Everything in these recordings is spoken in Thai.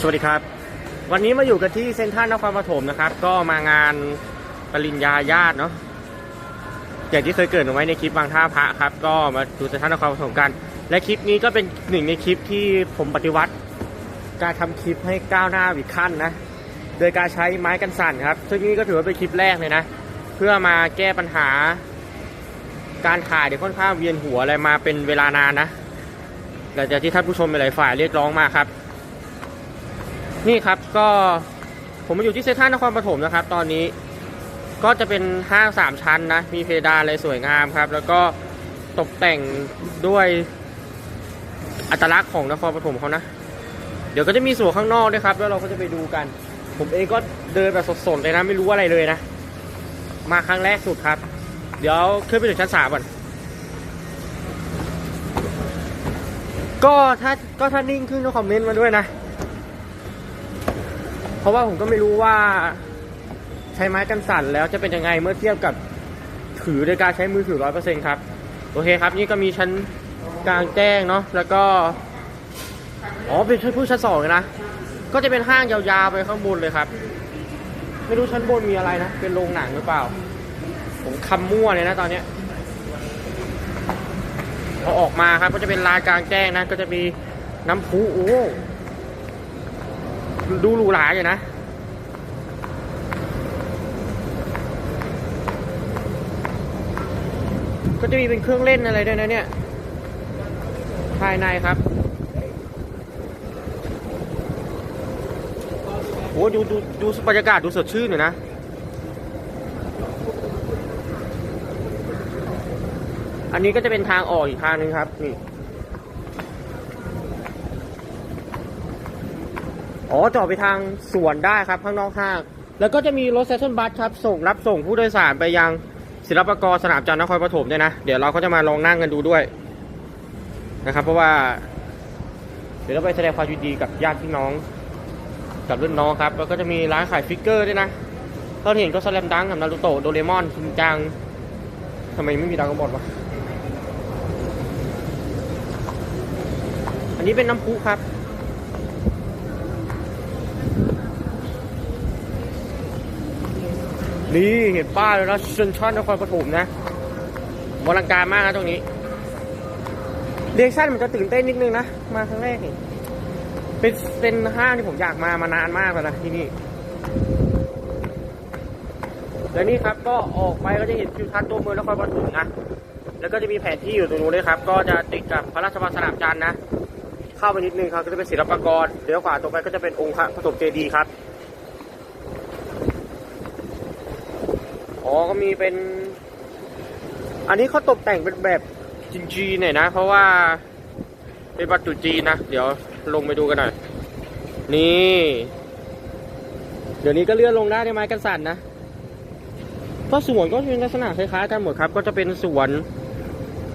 สวัสดีครับ วันนี้มาอยู่กันที่เซ็นทรัลนครปฐมนะครับ ก็มางานปริญญาญาติเนาะอย่างที่เคยเกิดเอาไว้ในคลิปบางท่าพระครับ ก็มาดูเซ็นทรัลนครปฐมกัน และคลิปนี้ก็เป็นหนึ่งในคลิปที่ผมปฏิวัติ การทำคลิปให้ก้าวหน้าอีกขั้นนะ โดยการใช้ไม้กันสั่นครับ ซึ่งนี่ก็ถือว่าเป็นคลิปแรกเลยนะ เพื่อมาแก้ปัญหา การถ่ายเดี๋ยวค่อนข้างเวียนหัวอะไรมาเป็นเวลานานนะหลังจากที่ท่านผู้ชมหลายฝ่ายเรียกร้องมาครับ นี่ครับก็ผมมาอยู่ที่เซ็นทรัลนครปฐมนะครับ ตอนนี้ก็จะเป็นห้างสามชั้นนะ มีเพดานอะไรสวยงามครับ แล้วก็ตกแต่งด้วยอัตลักษณ์ของนครปฐมเขานะ เดี๋ยวก็จะมีสวนข้างนอกด้วยครับ แล้วเราก็จะไปดูกัน ผมเองก็เดินแบบสดๆเลยนะ ไม่รู้อะไรเลยนะ มาครั้งแรกสุดครับ เดี๋ยวขึ้นไปถึงชั้นสามก่อนก็ถ้าก็ถ้านิ่งขึ้นก็คอมเมนต์มาด้วยนะ ราะว่าผมก็ไม่รู้ว่าใช้ไม้กันสั่นแล้วจะเป็นยังไงเมื่อเทียบกับถือโดยการใช้มือถือร้อยเปอร์เซ็นครับ โอเคครับ นี่ก็มีชั้นกลางแจ้งเนาะแล้วก็ อ๋อเป็นชั้นผู้ชั้นสองเลยนะ ก็จะเป็นห้างยาวๆไปข้างบนเลยครับ ไม่รู้ชั้นบนมีอะไรนะ เป็นโรงหนังหรือเปล่า ผมคำมั่วเลยนะตอนเนี้ยพอออกมาครับก็จะเป็นลานกลางแจ้งนะ ก็จะมีน้ำพุโอ้ ดูหรูหราอยู่นะ ก็จะมีเป็นเครื่องเล่นอะไรด้วยนะเนี่ย ภายในครับโอ้ดูดูดูบรรยากาศดูสดชื่นอยู่นะอันนี้ก็จะเป็นทางออกอีกทางนึงครับ นี่ อ๋อจอดไปทางสวนได้ครับข้างนอกห้าง แล้วก็จะมีรถเซสชั่นบัสครับส่งรับส่งผู้โดยสารไปยังศิลปากรสนามจันทร์นครปฐมด้วยนะ เดี๋ยวเราก็จะมาลองนั่งกันดูด้วยนะครับ เพราะว่า เดี๋ยวเราไปแสดงความยินดีกับญาติพี่น้อง กับรุ่นน้องครับ แล้วก็จะมีร้านขายฟิกเกอร์ด้วยนะเราเห็นก็สแลมดังกับนารูโตะโดเรมอนชินจังทำไมไม่มีดาวกระบอกวะอันนี้เป็นน้ำพุครับ นี่เห็นป้ายแล้วนะเซนทรัลนครปฐมนะบลังการมากนะตรงนี้เรียกชั่นมันจะตื่นเต้นนิดนึงนะ มาครั้งแรกนี่เป็นเป็นห้างที่ผมอยากมามานานมากแล้วนะที่นี่แล้วนี่ครับก็ออกไปก็จะเห็นทิวทัศน์ตัวเมืองนครปฐมนะแล้วก็จะมีแผนที่อยู่ตรงนู้นด้วยครับ ก็จะติดกับพระราชวังสนามจันทร์นะ เข้าไปนิดนึงครับก็จะเป็นศิลปากรเลี้ยวขวาตรงไปก็จะเป็นองค์พระปฐมเจดีย์ครับ อ๋อก็มีเป็น อันนี้เขาตกแต่งเป็นแบบจีนๆหน่อยนะ เพราะว่าเป็นวัตถุจีนนะ เดี๋ยวลงไปดูกันหน่อย นี่ เดี๋ยวนี้ก็เลื่อนลงได้ในไม้กันสั่นนะก็สวนก็เป็นลักษณะคล้ายๆกันหมดครับ ก็จะเป็นสวน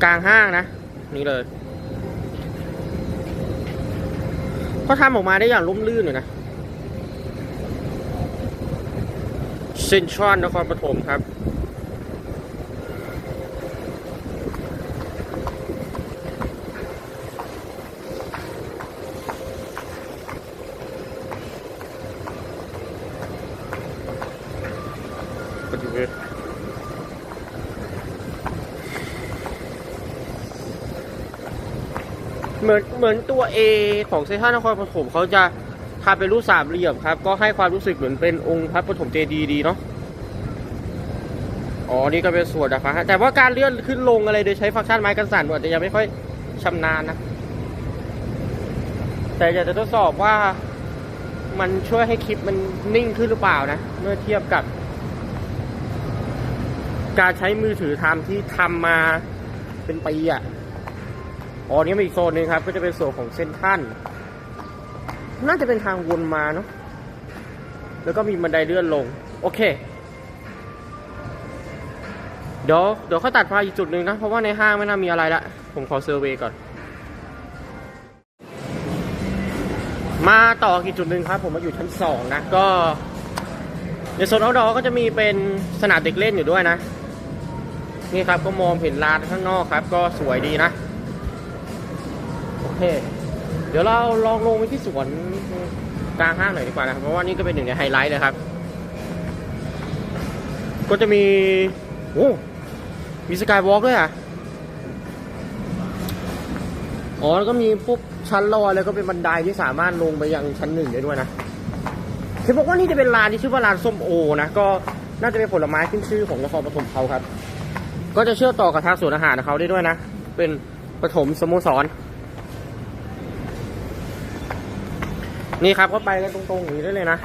กลางห้างนะ นี่เลยก็ทำออกมาได้อย่างร่มรื่นเลยนะ ซนทรัลนครปฐมครับ ปฏิเวทเหมือนเหมือนตัว A ของเซนทรัลนครปฐมเขาจะ ทำเป็นรูปสามเหลี่ยมครับ ก็ให้ความรู้สึกเหมือนเป็นองค์พระปฐมเจดีย์ดีเนาะอ๋อ นี่ก็เป็นส่วนนะครับแต่ว่าการเลื่อนขึ้นลงอะไรโดยใช้ฟังก์ชันไม้กันสั่นอาจจะยังไม่ค่อยชำนาญนะ แต่อยากจะทดสอบว่ามันช่วยให้คลิปมันนิ่งขึ้นหรือเปล่านะ เมื่อเทียบกับ การใช้มือถือทำที่ทำมาเป็นปีอะ อ๋อ นี่มาอีกโซนหนึ่งครับ ก็จะเป็นส่วนของเส้นท่าน น่าจะเป็นทางวนมาเนาะแล้วก็มีบันไดเลื่อนลง โอเค เดี๋ยวเดี๋ยวเขาตัดมาอีกจุดหนึ่งนะ เพราะว่าในห้างไม่น่ามีอะไรละ ผมขอเซอร์เวยก่อน มาต่ออีกจุดหนึ่งครับ ผมมาอยู่ชั้นสองนะ ก็ ในโซนเอาดอก็จะมีเป็นสนามเด็กเล่นอยู่ด้วยนะ นี่ครับก็มองเห็นลานข้างนอกครับ ก็สวยดีนะ โอเค เดี๋ยวเราลองลงไปที่สวนกลางห้างหน่อยดีกว่านะครับเพราะว่านี่ก็เป็นหนึ่งในไฮไลท์เลยครับ ก็จะมีโอ้มีสกายวอล์กด้วยอะอ๋อแล้วก็มีพวกชั้นลอยแล้วก็เป็นบันไดที่สามารถลงไปยังชั้นหนึ่งได้ด้วยนะเห็นบอกว่านี่จะเป็นร้านที่ชื่อว่าร้านส้มโอนะก็น่าจะเป็นผลไม้ขึ้นชื่อของนครปฐมเขาครับ ก็จะเชื่อมต่อกับทางสวนอาหารของเขาได้ด้วยนะ เป็นปฐมสโมสร นี่ครับก็ไปกันตรงๆอย่างนี้ได้เลยนะ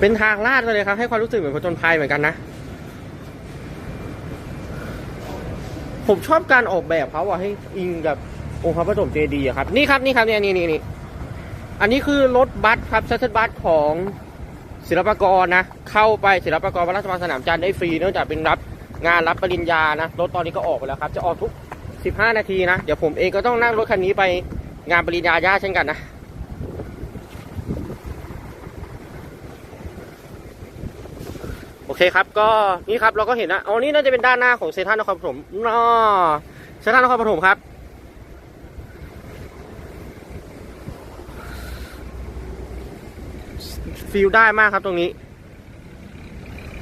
เป็นทางลาดมาเลยครับ ให้ความรู้สึกเหมือนผจญภัยเหมือนกันนะ ผมชอบการออกแบบเขาอะให้อิงกับองค์พระปฐมเจดีย์ครับ นี่ครับนี่ครับเนี่ยนี่นี่นี่อันนี้คือรถบัสครับชัตเทิลบัสของศิลปากรนะ เข้าไปศิลปากรวัดราชวังสนามจันทร์ได้ฟรีเนื่องจากเป็นรับงานรับปริญญานะรถตอนนี้ก็ออกไปแล้วครับ จะออกทุก 15 นาทีนะ เดี๋ยวผมเองก็ต้องนั่งรถคันนี้ไปงานปริญญาญาเช่นกันนะ โอเคครับก็นี่ครับเราก็เห็นนะอ๋อนี่น่าจะเป็นด้านหน้าของเซนทรัลนครปฐมนอเซนทรัลนครปฐมครับฟิลได้มากครับตรงนี้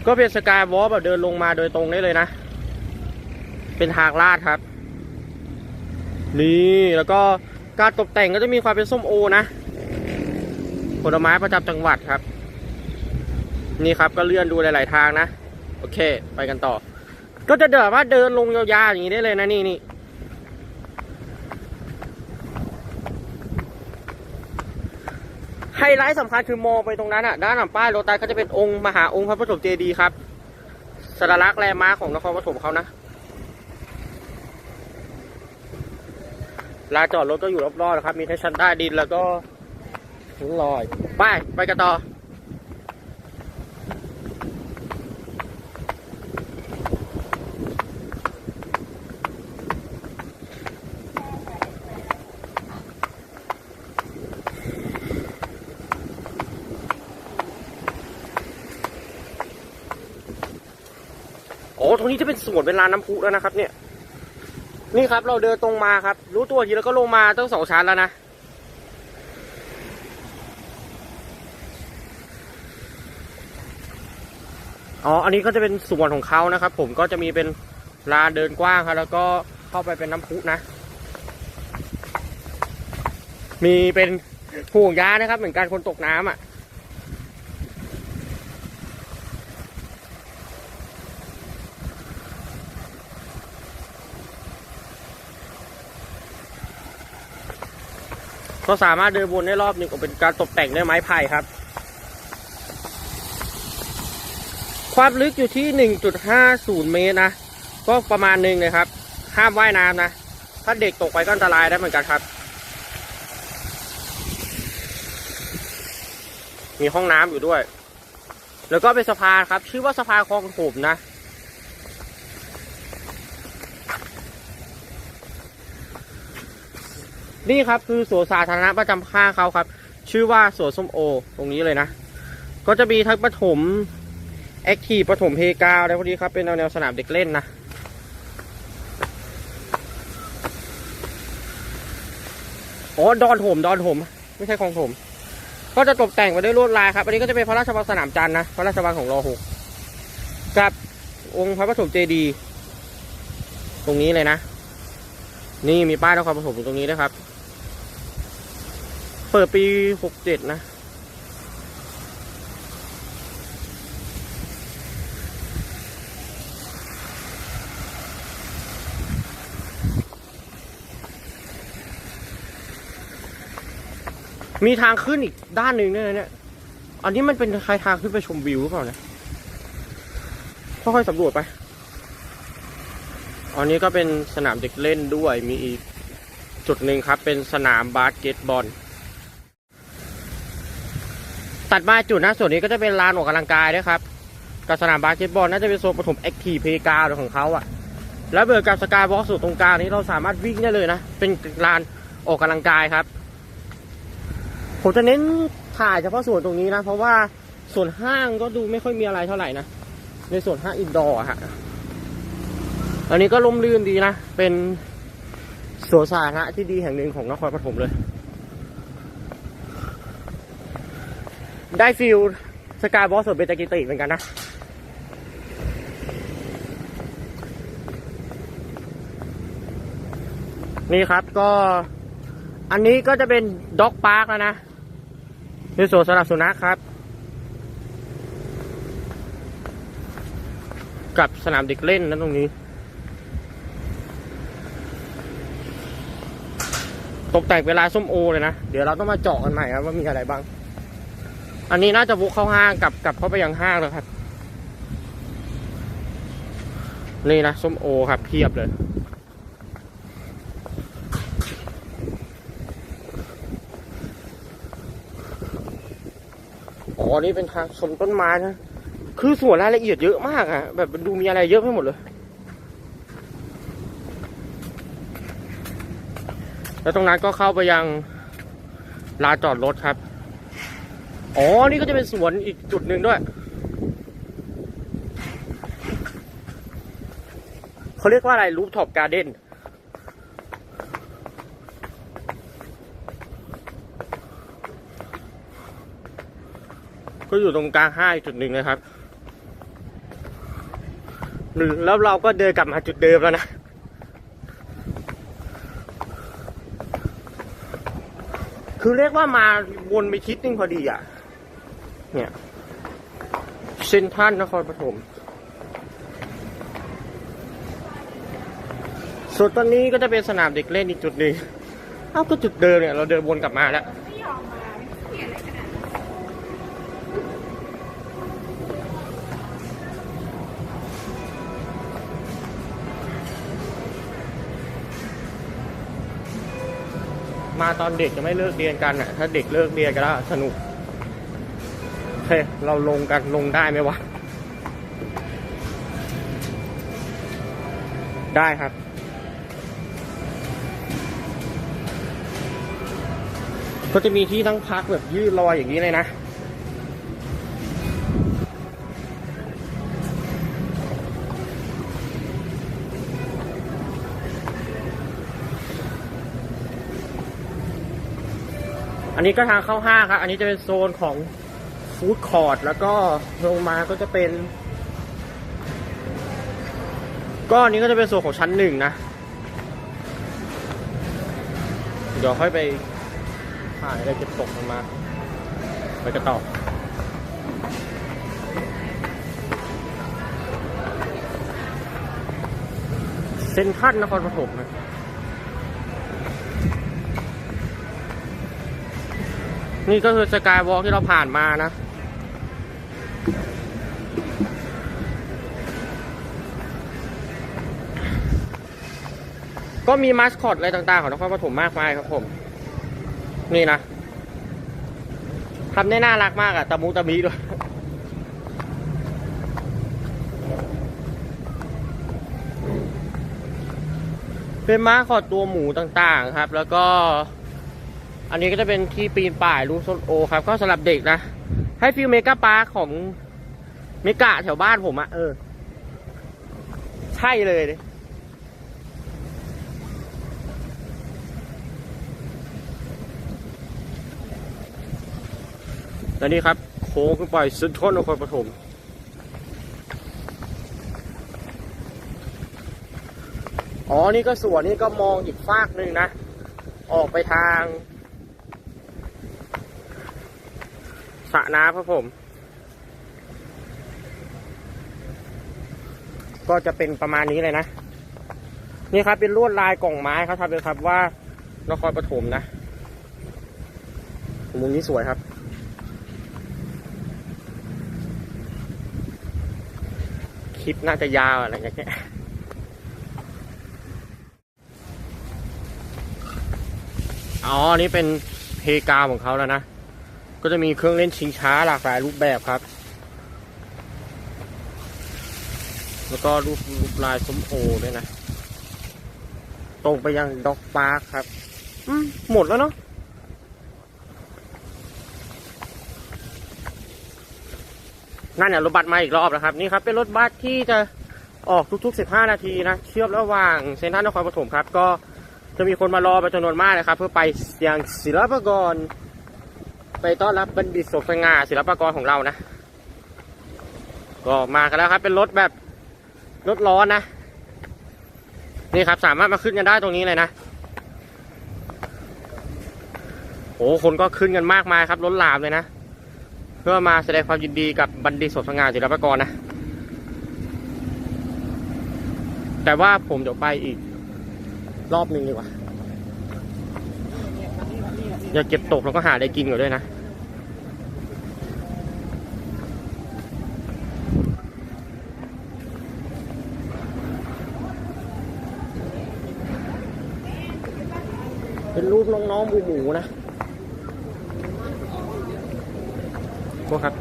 ก็เป็นสกายวอล์แบบเดินลงมาโดยตรงได้เลยนะ เป็นทางลาดครับ นี่แล้วก็การตกแต่งก็จะมีความเป็นส้มโอนะผลไม้ประจำจังหวัดครับ นี่ครับก็เลื่อนดูหลาย ๆ ทางนะ โอเค ไปกันต่อ ก็จะเดินว่าเดินลงยาวๆอย่างนี้ได้เลยนะนี่นี่ไฮไลท์สำคัญคือมองไปตรงนั้นอะด้านหลังป้ายโรตัสก็จะเป็นองค์มหาองค์พระปฐมเจดีย์ครับสัญลักษณ์แลมาร์ของนครปฐมเขานะ ลานจอดรถก็อยู่รอบๆนะครับ มีทั้งชั้นใต้ดินแล้วก็ถึงลอย ไป ไปกันต่อโอ้ตรงนี้จะเป็นสวนเป็นลานน้ำพุแล้วนะครับเนี่ย นี่ครับเราเดินตรงมาครับ รู้ตัวทีแล้วก็ลงมาตั้งสองชั้นแล้วนะอ๋อ อันนี้ก็จะเป็นส่วนของเขานะครับ ผมก็จะมีเป็นลานเดินกว้างครับ แล้วก็เข้าไปเป็นน้ำพุนะ มีเป็นห่วงยานะครับ เหมือนกันคนตกน้ำอะ ก็สามารถเดินวนได้รอบหนึ่งก็เป็นการตกแต่งด้วยไม้ไผ่ครับ ความลึกอยู่ที่ 1.50 เมตรนะ ก็ประมาณหนึ่งเลยครับ ห้ามว่ายน้ำนะ ถ้าเด็กตกไปก็อันตรายได้เหมือนกันครับ มีห้องน้ำอยู่ด้วย แล้วก็เป็นสะพานครับ ชื่อว่าสะพานคลองถมนะ นี่ครับคือสวนสาธารณะประจำค่าเขาครับ ชื่อว่าสวนส้มโอ ตรงนี้เลยนะ ก็จะมีทั้งปฐมแอคทีฟปฐมเพกาวอะไรพวกนี้ครับเป็นแนวแนวสนามเด็กเล่นนะอ๋อดอนโถมดอนโถมไม่ใช่คลองโถมก็จะตกแต่งไปด้วยลวดลายครับ อันนี้ก็จะเป็นพระราชวังสนามจันทร์นะ พระราชวังของรอหกกับองค์พระปฐมเจดีย์ตรงนี้เลยนะ นี่มีป้ายนครปฐมอยู่ตรงนี้ด้วยครับ เปิดปีหกเจ็ดนะ มีทางขึ้นอีกด้านหนึ่งด้วยนะเนี่ย อันนี้มันเป็นใครทางขึ้นไปชมวิวหรือเปล่าเนี่ยค่อยๆสำรวจไป อันนี้ก็เป็นสนามเด็กเล่นด้วย มีอีกจุดหนึ่งครับ เป็นสนามบาสเกตบอล ตัดมาจุดหนะส่วนนี้ก็จะเป็นลานออกกำลังกายด้วยครับกับสนามบาสเกตบอลน่าจะเป็นโซนปฐมแอคทีฟเพกาวของเขาอะแล้วเบิร์กับสกายวอล์กสุดตรงกลางนี้เราสามารถวิ่งได้เลยนะ เป็นลานออกกำลังกายครับ ผมจะเน้นถ่ายเฉพาะส่วนตรงนี้นะ เพราะว่าส่วนห้างก็ดูไม่ค่อยมีอะไรเท่าไหร่นะ ในส่วนห้างอินดอร์อะฮะอันนี้ก็ล่มลื่นดีนะ เป็นสวนสาธารณะที่ดีแห่งหนึ่งของนครปฐมเลย ได้ฟิลสกายบอสสวนเบตากิติเหมือนกันนะ นี่ครับก็อันนี้ก็จะเป็นด็อกพาร์คแล้วนะคือสวนสำหรับสุนัขครับ กับสนามเด็กเล่นนะตรงนี้ ตกแต่งเวลาส้มโอเลยนะ เดี๋ยวเราต้องมาเจาะกันใหม่ครับว่ามีอะไรบ้าง อันนี้น่าจะบุกเข้าห้างกลับกลับเข้าไปยังห้างแล้วครับ นี่นะส้มโอครับเพียบเลย อ๋อ นี่เป็นทางชมต้นไม้นะ คือสวนรายละเอียดเยอะมากอะแบบดูมีอะไรเยอะไปหมดเลย แล้วตรงนั้นก็เข้าไปยังลานจอดรถครับ อ๋อ นี่ก็จะเป็นสวนอีกจุดหนึ่งด้วย เขาเรียกว่าอะไรรูฟท็อปการ์เด้นก็อยู่ตรงกลางห้าจุดหนึ่งนะครับ แล้วเราก็เดินกลับมาจุดเดิมแล้วนะ คือเรียกว่ามาวนไปทิศนึงพอดีอะ เนี่ยเซนทรันนครปฐมส่วนตอนนี้ก็จะเป็นสนามเด็กเล่นอีกจุดหนึ่งเอ้าก็จุดเดิมเนี่ย เราเดินวนกลับมาแล้วมาตอนเด็กจะไม่เลิกเรียนกันอะ ถ้าเด็กเลิกเรียนกันแล้วสนุก เค เราลงกันลงได้ไหมวะ ได้ครับก็จะมีที่นั่งพักแบบยืดลอยอย่างนี้เลยนะ อันนี้ก็ทางเข้าห้างครับ อันนี้จะเป็นโซนของ ฟู้ดคอร์ทแล้วก็ลงมาก็จะเป็น ก็อันนี้ก็จะเป็นโซนของชั้นหนึ่งนะ เดี๋ยวค่อยไปถ่ายอะไรเก็บตกลงมา ไปกันต่อเซ็นทรัลนครปฐมนะนี่ก็คือสกายวอล์กที่เราผ่านมานะ ก็มีมาสคอตอะไรต่างๆ ของนครปฐมมากมายครับผม นี่นะทำได้น่ารักมากอะตะมูตะมีด้วยเป็นม้าขอดตัวหมูต่างๆครับ แล้วก็ อันนี้ก็จะเป็นที่ปีนป่ายรูปส้นโอครับ ก็สำหรับเด็กนะ ให้ฟิลเมกาปาร์คของเมกะแถวบ้านผมอะเออ ใช่เลยดิและนี่ครับ โค้งขึ้นไปสุดทนนครปฐมอ๋อ นี่ก็สวนนี่ก็มองอีกฟากหนึ่งนะ ออกไปทาง สระน้ำครับผม ก็จะเป็นประมาณนี้เลยนะ นี่ครับเป็นลวดลายกล่องไม้เขาทำเลยครับว่านครปฐมนะมุมนี้สวยครับ คลิปน่าจะยาวอะไรอย่างเงี้ยอ๋อ นี่เป็นเพกาของเขาแล้วนะ ก็จะมีเครื่องเล่นชิงช้าหลากหลายรูปแบบครับ แล้วก็รูปรูปลายส้มโอด้วยนะ ตรงไปยังด็อกพาร์คครับอืมหมดแล้วเนาะนั่นเนี่ยรถบัสมาอีกรอบแล้วครับ นี่ครับ เป็นรถบัสที่จะออกทุกๆ 15 นาทีนะ เชื่อมระหว่างเซ็นทรัลนครปฐมครับ ก็จะมีคนมารอเป็นจำนวนมากนะครับ เพื่อไปยังศิลปากร ไปต้อนรับบัณฑิตศกสง่าศิลปากรของเรานะ ก็มากันแล้วครับ เป็นรถแบบรถร้อนนะ นี่ครับสามารถมาขึ้นกันได้ตรงนี้เลยนะโอ้คนก็ขึ้นกันมากมายครับล้นหลามเลยนะเพื่อมาแสดงความยินดีกับบัณฑิตศกสง่าศิลปากรนะ แต่ว่าผมเดี๋ยวไปอีกรอบหนึ่งดีกว่า อย่าเก็บตกแล้วก็หาอะไรกินก่อนด้วยนะ เป็นรูปน้องๆหมูๆนะพวกครับ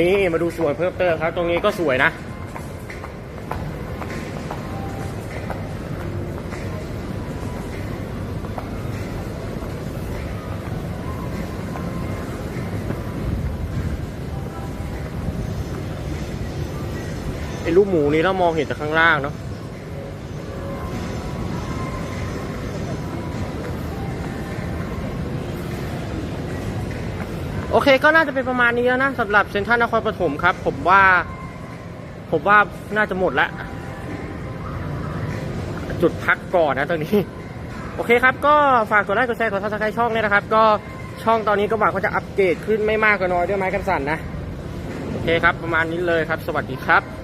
นี่มาดูสวนเพิ่มเติมครับ ตรงนี้ก็สวยนะไอ้ลูกหมูนี้เรามองเห็นแต่ข้างล่างเนาะ โอเคก็น่าจะเป็นประมาณนี้แล้วนะสำหรับเซ็นทรัลนครปฐมครับ ผมว่า ผมว่าน่าจะหมดแล้วจุดพักก่อนนะตรงนี้ โอเคครับ ก็ฝากกดไลค์กดแชร์กดซับสไครต์ช่องด้วยนะครับ ก็ช่องตอนนี้ก็หวังว่าจะอัปเกรดขึ้นไม่มากก็น้อยด้วยไม้กันสั่นนะ โอเคครับ ประมาณนี้เลยครับ สวัสดีครับ